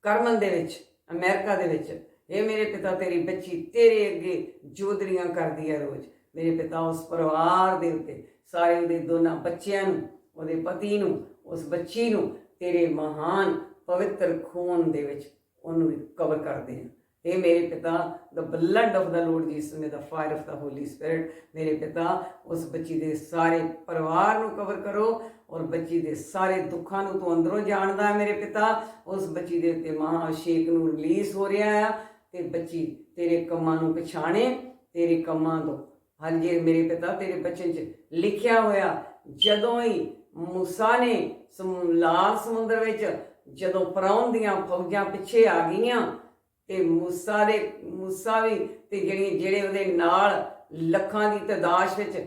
ਕਰਮਨ ਦੇ ਵਿੱਚ, ਅਮਰੀਕਾ ਦੇ ਵਿੱਚ, ਇਹ ਮੇਰੇ ਪਿਤਾ, ਤੇਰੀ ਬੱਚੀ, ਤੇਰੇ ਅੱਗੇ ਜੋਦਰੀਆਂ ਕਰਦੀ ਹੈ ਰੋਜ਼। ਮੇਰੇ ਪਿਤਾ ਉਸ ਪਰਿਵਾਰ ਦੇ ਉੱਤੇ, ਸਾਰੇ ਉਹਦੇ ਦੋਨਾਂ ਬੱਚਿਆਂ ਨੂੰ, ਉਹਦੇ ਪਤੀ ਨੂੰ, ਉਸ ਬੱਚੀ ਨੂੰ ਤੇਰੇ ਮਹਾਨ ਪਵਿੱਤਰ ਖੂਨ ਦੇ ਵਿੱਚ ਉਹਨੂੰ ਕਵਰ ਕਰਦੇ ਆ ਇਹ ਮੇਰੇ ਪਿਤਾ, the blood of the lord jesus ਨੇ the fire of the Holy spirit, ਮੇਰੇ ਪਿਤਾ, ਉਸ ਬੱਚੀ ਦੇ ਸਾਰੇ ਪਰਿਵਾਰ ਨੂੰ ਕਵਰ ਕਰੋ ਔਰ ਬੱਚੀ ਦੇ ਸਾਰੇ ਦੁੱਖਾਂ ਨੂੰ ਤੂੰ ਅੰਦਰੋਂ ਜਾਣਦਾ ਹੈ ਮੇਰੇ ਪਿਤਾ। ਉਸ ਬੱਚੀ ਦੇ ਉੱਤੇ ਮਹਾ ਨੂੰ ਰਿਲੀਜ਼ ਹੋ ਰਿਹਾ ਆ ਤੇ ਬੱਚੀ ਤੇਰੇ ਕੰਮਾਂ ਨੂੰ ਪਛਾਣੇ, ਤੇਰੇ ਕੰਮਾਂ ਤੋਂ। ਹਾਂਜੀ ਮੇਰੇ ਪਿਤਾ ਤੇਰੇ ਬਚਨ 'ਚ ਲਿਖਿਆ ਹੋਇਆ, ਜਦੋਂ ਹੀ ਮੂਸਾ ਨੇ ਸਮੁ- ਲਾਲ ਸਮੁੰਦਰ ਵਿੱਚ ਜਦੋਂ ਫਰਾਉਨ ਦੀਆਂ ਫੌਜਾਂ ਪਿੱਛੇ ਆ ਗਈਆਂ ਤੇ ਮੂਸਾ ਦੇ, ਮੂਸਾ ਵੀ ਤੇ ਜਿਹੜੀ, ਜਿਹੜੇ ਉਹਦੇ ਨਾਲ ਲੱਖਾਂ ਦੀ ਤਦਾਸ਼ ਵਿੱਚ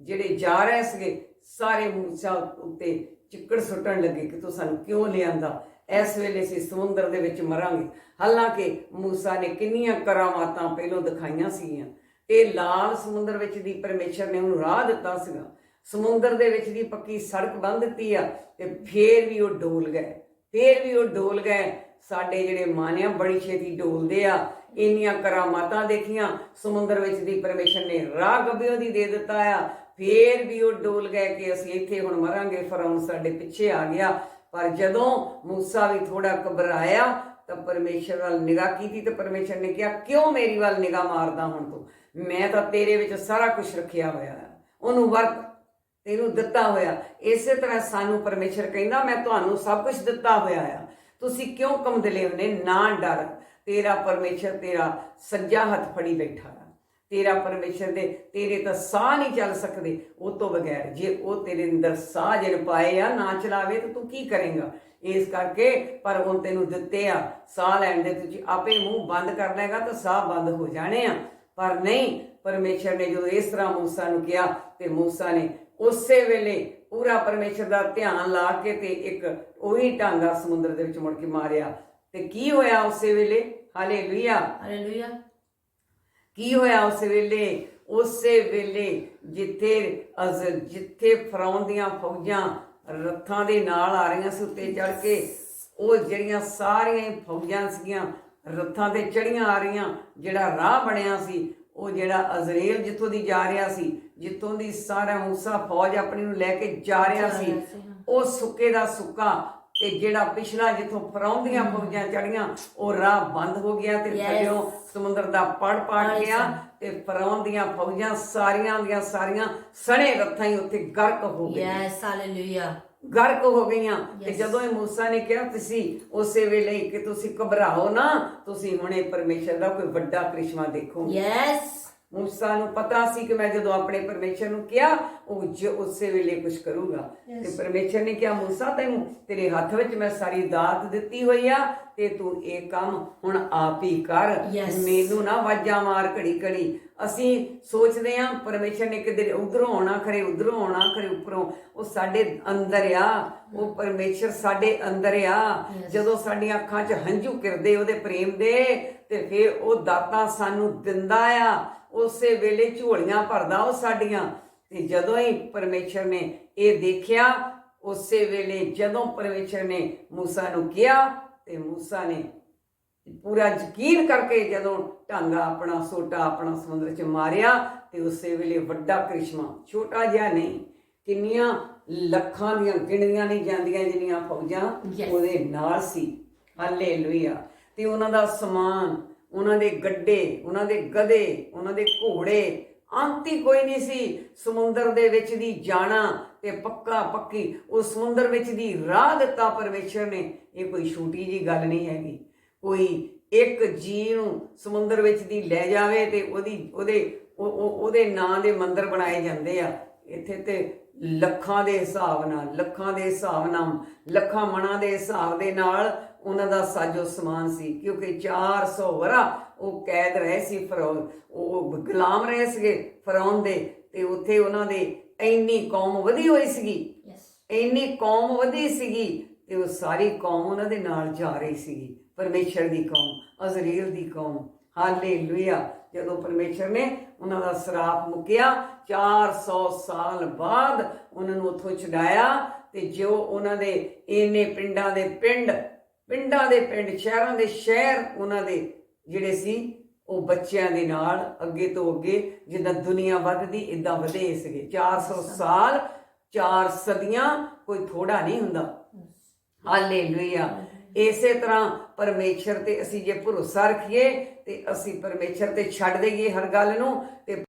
ਜਿਹੜੇ ਜਾ ਰਹੇ ਸੀਗੇ, ਸਾਰੇ ਮੂਸਾ ਉੱਤੇ ਚਿੱਕੜ ਸੁੱਟਣ ਲੱਗੇ ਕਿ ਤੂੰ ਸਾਨੂੰ ਕਿਉਂ ਲਿਆਂਦਾ? ਇਸ ਵੇਲੇ ਅਸੀਂ ਸਮੁੰਦਰ ਦੇ ਵਿੱਚ ਮਰਾਂਗੇ। ਹਾਲਾਂਕਿ ਮੂਸਾ ਨੇ ਕਿੰਨੀਆਂ ਕਰਾਮਾਤਾਂ ਪਹਿਲਾਂ ਦਿਖਾਈਆਂ ਸੀਗੀਆਂ। ਇਹ ਲਾਲ ਸਮੁੰਦਰ ਵਿੱਚ ਦੀ ਪਰਮੇਸ਼ਰ ਨੇ ਉਹਨੂੰ ਰਾਹ ਦਿੱਤਾ ਸੀਗਾ। ਸਮੁੰਦਰ ਦੇ ਵਿੱਚ ਦੀ ਪੱਕੀ ਸੜਕ ਬੰਨ ਦਿੱਤੀ ਆ ਤੇ ਫੇਰ ਵੀ ਉਹ ਡੋਲ ਗਏ। ਫੇਰ ਵੀ ਉਹ ਡੋਲ ਗਏ ਸਾਡੇ ਜਿਹੜੇ ਮਾਨਿਆ ਬੜੀ ਛੇਤੀ ਡੋਲਦੇ ਆ, ਇੰਨੀਆਂ ਕਰਾਮਾਤਾਂ ਦੇਖੀਆਂ, ਸਮੁੰਦਰ ਵਿੱਚ ਦੀ ਪਰਮੇਸ਼ਰ ਨੇ ਰਾਹ ਗੱਬਿਓ ਦੀ ਦੇ ਦਿੱਤਾ ਆ, ਫੇਰ ਵੀ ਉਹ ਡੋਲ ਗਏ ਕਿ ਅਸੀਂ ਇੱਥੇ ਹੁਣ ਮਰਾਂਗੇ, ਫਰਾਉਨ ਸਾਡੇ ਪਿੱਛੇ ਆ ਗਿਆ। ਪਰ ਜਦੋਂ ਮੂਸਾ ਵੀ ਥੋੜਾ ਘਬਰਾਇਆ, ਤਾਂ ਪਰਮੇਸ਼ਰ ਵੱਲ ਨਿਗਾਹ ਕੀਤੀ ਤੇ ਪਰਮੇਸ਼ਰ ਨੇ ਕਿਹਾ, ਕਿਉਂ ਮੇਰੀ ਵੱਲ ਨਿਗਾਹ ਮਾਰਦਾ ਹੁਣ ਤੂੰ? ਮੈਂ ਤਾਂ ਤੇਰੇ ਵਿੱਚ ਸਾਰਾ ਕੁਝ ਰੱਖਿਆ ਹੋਇਆ ਹੈ ਉਹਨੂੰ ਵਰਤ, ਤੈਨੂੰ ਦਿੱਤਾ ਹੋਇਆ। ਇਸੇ ਤਰ੍ਹਾਂ ਸਾਨੂੰ ਪਰਮੇਸ਼ਰ ਕਹਿੰਦਾ, ਮੈਂ ਤੁਹਾਨੂੰ ਸਭ ਕੁਝ ਦਿੱਤਾ ਹੋਇਆ ਆ। ਤੁਸੀਂ ਕਿਉਂ ਕਮਦਲੇ ਹੁੰਦੇ? ਨਾ ਡਰ। ਤੇਰਾ ਪਰਮੇਸ਼ਰ ਤੇਰਾ ਸੱਜਾ ਹੱਥ ਫੜੀ ਬੈਠਾ ਆ। ਤੇਰਾ ਪਰਮੇਸ਼ਰ ਦੇ, ਤੇਰੇ ਤਾਂ ਸਾਹ ਨਹੀਂ ਚੱਲ ਸਕਦੇ। ਉਹ ਤੋਂ ਬਗੈਰ ਜੇ ਉਹ ਤੇਰੇ ਅੰਦਰ ਸਾਹ ਜਨ ਪਾਏ ਆ, ਨਾ ਚਲਾਵੇ, ਤਾਂ ਤੂੰ ਕੀ ਕਰੇਗਾ? ਇਸ ਕਰਕੇ ਪਰ ਹੁਣ ਤੈਨੂੰ ਦਿੱਤੇ ਆ ਸਾਹ ਲੈਣ ਦੇ। ਤੁਸੀਂ ਆਪੇ ਮੂੰਹ ਬੰਦ ਕਰ ਲੇਗਾ ਤਾਂ ਸਾਹ ਬੰਦ ਹੋ ਜਾਣੇ ਆ। ਪਰ ਨਹੀਂ, ਪਰਮੇਸ਼ਰ ਨੇ ਜਦੋਂ ਇਸ ਤਰ੍ਹਾਂ ਮੂਸਾ ਨੂੰ ਕਿਹਾ ਤੇ ਮੂਸਾ ਨੇ ਉਸੇ ਵੇਲੇ ਪੂਰਾ ਪਰਮੇਸ਼ਰ ਦਾ ਧਿਆਨ ਲਾ ਕੇ ਤੇ ਇੱਕ ਉਹੀ ਟਾਂਗਾ ਸਮੁੰਦਰ ਦੇ ਵਿੱਚ ਮੁੜ ਕੇ ਮਾਰਿਆ। ਤੇ ਕੀ ਹੋਇਆ ਉਸੇ ਵੇਲੇ? ਹਾਲੇਲੂਇਆ ਹਾਲੇਲੂਇਆ ਕੀ ਹੋਇਆ ਉਸ ਵੇਲੇ? ਉਸੇ ਵੇਲੇ ਜਿੱਥੇ ਅਜ਼ ਜਿੱਥੇ ਫਰਾਉਨ ਦੀਆਂ ਫੌਜਾਂ ਰੱਥਾਂ ਦੇ ਨਾਲ ਆ ਰਹੀਆਂ ਸੀ ਉੱਤੇ ਚੜ ਕੇ ਉਹ ਜਿਹੜੀਆਂ ਸਾਰੀਆਂ ਫੌਜਾਂ ਸੀਗੀਆਂ ਰੱਥਾਂ ਤੇ ਚੜੀਆਂ ਆ ਰਹੀਆਂ ਜਿਹੜਾ ਰਾਹ ਬਣਿਆ ਸੀ ਉਹ ਜਿਹੜਾ ਅਜ਼ਰੇਲ ਜਿੱਥੋਂ ਦੀ ਜਾ ਰਿਹਾ ਸੀ ਜਿੱਥੋਂ ਦੀ ਸਾਰਾ ਮੂਸਾ ਫੌਜ ਆਪਣੀ ਨੂੰ ਲੈ ਕੇ ਜਾ ਰਿਹਾ ਸੀ ਉਹ ਸੁੱਕੇ ਦਾ ਸੁੱਕਾ ਤੇ ਜਿਹੜਾ ਪਿਛਲਾ ਜਿੱਥੋਂ ਫਰਾਉਂਦੀਆਂ ਫੌਜਾਂ ਚੜੀਆਂ ਉਹ ਰਾਹ ਬੰਦ ਹੋ ਗਿਆ ਤੇ. ਥੱਲਿਓਂ ਸਮੁੰਦਰ ਦਾ ਪੜ ਪੜ. ਗਿਆ ਤੇ ਫਰਾਉਨ ਦੀਆਂ ਫੌਜਾਂ ਸਾਰੀਆਂ ਦੀਆਂ ਸਾਰੀਆਂ ਸਣੇ ਰੱਥਾਂ ਹੀ ਉੱਥੇ ਗਰਕ ਹੋ ਗਈਆਂ। ਯੈਸ ਹਾਲੇਲੂਇਆ ਗਰਕ ਹੋ ਗਈਆਂ। ਤੇ. ਜਦੋਂ ਇਹ मूसा ਨੇ ਕਿਹਾ ਤੁਸੀਂ ਉਸੇ ਵੇਲੇ ਕਿ ਤੁਸੀਂ ਘਬਰਾਓ ਨਾ ਤੁਸੀਂ ਹੁਣੇ ਪਰਮੇਸ਼ਰ ਦਾ ਕੋਈ ਵੱਡਾ ਕ੍ਰਿਸ਼ਮਾ ਦੇਖੋ ਯੈਸ ਮੂਸਾ ਨੂੰ ਪਤਾ ਸੀ ਕਿ ਮੈਂ ਜਦੋਂ ਆਪਣੇ ਪਰਮੇਸ਼ਰ ਨੂੰ ਕਿਹਾ ਉਹ ਜ ਉਸੇ ਵੇਲੇ ਕੁਝ ਕਰੂਗਾ। ਤੇ ਪਰਮੇਸ਼ਰ ਨੇ ਕਿਹਾ ਮੂਸਾ ਤੈਨੂੰ ਤੇਰੇ ਹੱਥ ਵਿੱਚ ਮੈਂ ਸਾਰੀ ਦਾਤ ਦਿੱਤੀ ਹੋਈ ਆ ਤੇ ਤੂੰ ਇਹ ਕੰਮ ਹੁਣ ਆਪ ਹੀ ਕਰ। ਮੈਨੂੰ ਨਾ ਵਾਜਾਂ ਮਾਰ ਘੜੀ ਘੜੀ। ਅਸੀਂ ਸੋਚਦੇ ਆ ਪਰਮੇਸ਼ਰ ਨੇ ਕਿਤੇ ਉਧਰੋਂ ਆਉਣਾ ਖਰੇ ਉਧਰੋਂ ਆਉਣਾ ਖਰੇ ਉੱਪਰੋਂ। ਉਹ ਸਾਡੇ ਅੰਦਰ ਆ। ਉਹ ਪਰਮੇਸ਼ਰ ਸਾਡੇ ਅੰਦਰ ਆ. ਜਦੋਂ ਸਾਡੀਆਂ ਅੱਖਾਂ 'ਚ ਹੰਝੂ ਕਿਰਦੇ ਉਹਦੇ ਪ੍ਰੇਮ ਦੇ ਤੇ ਫਿਰ ਉਹ ਦਾਤਾਂ ਸਾਨੂੰ ਦਿੰਦਾ ਆ। ਉਸੇ ਵੇਲੇ ਝੋਲੀਆਂ ਭਰਦਾ ਉਹ ਸਾਡੀਆਂ। ਤੇ ਜਦੋਂ ਹੀ ਪਰਮੇਸ਼ਰ ਨੇ ਇਹ ਦੇਖਿਆ ਉਸੇ ਵੇਲੇ ਜਦੋਂ ਪਰਮੇਸ਼ਰ ਨੇ ਮੂਸਾ ਨੂੰ ਕਿਹਾ ਤੇ ਮੂਸਾ ਨੇ ਪੂਰਾ ਯਕੀਨ ਕਰਕੇ ਜਦੋਂ ਢਾਂਗਾ ਆਪਣਾ ਸੋਟਾ ਆਪਣਾ ਸਮੁੰਦਰ 'ਚ ਮਾਰਿਆ ਤੇ ਉਸੇ ਵੇਲੇ ਵੱਡਾ ਕ੍ਰਿਸ਼ਮਾ ਛੋਟਾ ਜਿਹਾ ਨਹੀਂ ਕਿੰਨੀਆਂ ਲੱਖਾਂ ਦੀਆਂ ਗਿਣਦੀਆਂ ਨਹੀਂ ਜਾਂਦੀਆਂ ਜਿੰਨੀਆਂ ਫੌਜਾਂ. ਉਹਦੇ ਨਾਲ ਸੀ। ਹਾਲੇਲੂਇਆ। ਤੇ ਉਹਨਾਂ ਦਾ ਸਮਾਨ ਉਹਨਾਂ ਦੇ ਗੱਡੇ ਉਹਨਾਂ ਦੇ ਗਧੇ ਉਹਨਾਂ ਦੇ ਘੋੜੇ ਅੰਤੀ ਕੋਈ ਨਹੀਂ ਸੀ। ਸਮੁੰਦਰ ਦੇ ਵਿੱਚ ਦੀ ਜਾਣਾ ਤੇ ਪੱਕਾ ਪੱਕੀ ਉਹ ਸਮੁੰਦਰ ਵਿੱਚ ਦੀ ਰਾਹ ਦਿੱਤਾ ਪਰਮੇਸ਼ਰ ਨੇ। ਇਹ ਕੋਈ ਛੋਟੀ ਜੀ ਗੱਲ ਨਹੀਂ ਹੈਗੀ। ਕੋਈ ਇੱਕ ਜੀ ਨੂੰ ਸਮੁੰਦਰ ਵਿੱਚ ਦੀ ਲੈ ਜਾਵੇ ਤੇ ਉਹਦੀ ਉਹਦੇ ਉਹ- ਉਹ- ਉਹਦੇ ਨਾਂ ਦੇ ਮੰਦਰ ਬਣਾਏ ਜਾਂਦੇ ਆ। ਇੱਥੇ ਤੇ ਲੱਖਾਂ ਦੇ ਹਿਸਾਬ ਨਾਲ ਲੱਖਾਂ ਦੇ ਹਿਸਾਬ ਨਾਲ ਲੱਖਾਂ ਮਣਾ ਦੇ ਹਿਸਾਬ ਦੇ ਨਾਲ ਉਹਨਾਂ ਦਾ ਸਾਜੋ ਸਮਾਨ ਸੀ ਕਿਉਂਕਿ 400 ਵਰਾ ਉਹ ਕੈਦ ਰਹੇ ਸੀ ਫਰੌਨ ਉਹ ਗੁਲਾਮ ਰਹੇ ਸੀਗੇ ਫਰੌਨ ਦੇ ਤੇ ਉੱਥੇ ਉਹਨਾਂ ਦੇ ਇੰਨੀ ਕੌਮ ਵਧੀ ਹੋਈ ਸੀਗੀ। ਇੰਨੀ ਕੌਮ ਵਧੀ ਸੀਗੀ ਤੇ ਉਹ ਸਾਰੀ ਕੌਮ ਉਹਨਾਂ ਦੇ ਨਾਲ ਜਾ ਰਹੀ ਸੀਗੀ। ਪਰਮੇਸ਼ਰ ਦੀ ਕੌਮ ਅਜ਼ਰੀਲ ਦੀ ਕੌਮ। ਹਾਲੇਲੂਇਆ। ਜਦੋਂ ਪਰਮੇਸ਼ਰ ਨੇ ਉਹਨਾਂ ਦਾ ਸਰਾਪ ਮੁੱਕਿਆ 400 ਸਾਲ ਬਾਅਦ ਉਹਨਾਂ ਨੂੰ ਉੱਥੋਂ ਛਡਾਇਆ ਤੇ ਜੋ ਉਹਨਾਂ ਦੇ ਇੰਨੇ ਪਿੰਡਾਂ ਦੇ ਪਿੰਡ ਪਿੰਡਾਂ ਦੇ ਪਿੰਡ ਸ਼ਹਿਰਾਂ ਦੇ ਸ਼ਹਿਰ ਉਹਨਾਂ ਦੇ ਜਿਹੜੇ ਸੀ ਉਹ ਬੱਚਿਆਂ ਦੇ ਨਾਲ ਅੱਗੇ ਤੋਂ ਅੱਗੇ ਜਿੱਦਾਂ ਦੁਨੀਆ ਵੱਧਦੀ ਇਦਾਂ ਵਧੇ ਸੀਗੇ। 400 ਸਾਲ ਚਾਰ ਸਦੀਆਂ ਕੋਈ ਥੋੜਾ ਨਹੀਂ ਹੁੰਦਾ। ਹਾਲੇਲੂਇਆ। ਇਸੇ ਤਰ੍ਹਾਂ ਪਰਮੇਸ਼ਰ ਤੇ ਅਸੀਂ ਜੇ ਭਰੋਸਾ ਰੱਖੀਏ ਤੇ ਅਸੀਂ ਪਰਮੇਸ਼ਰ ਤੇ ਛੱਡ ਦੇਈਏ ਹਰ ਗੱਲ ਨੂੰ ਤੇ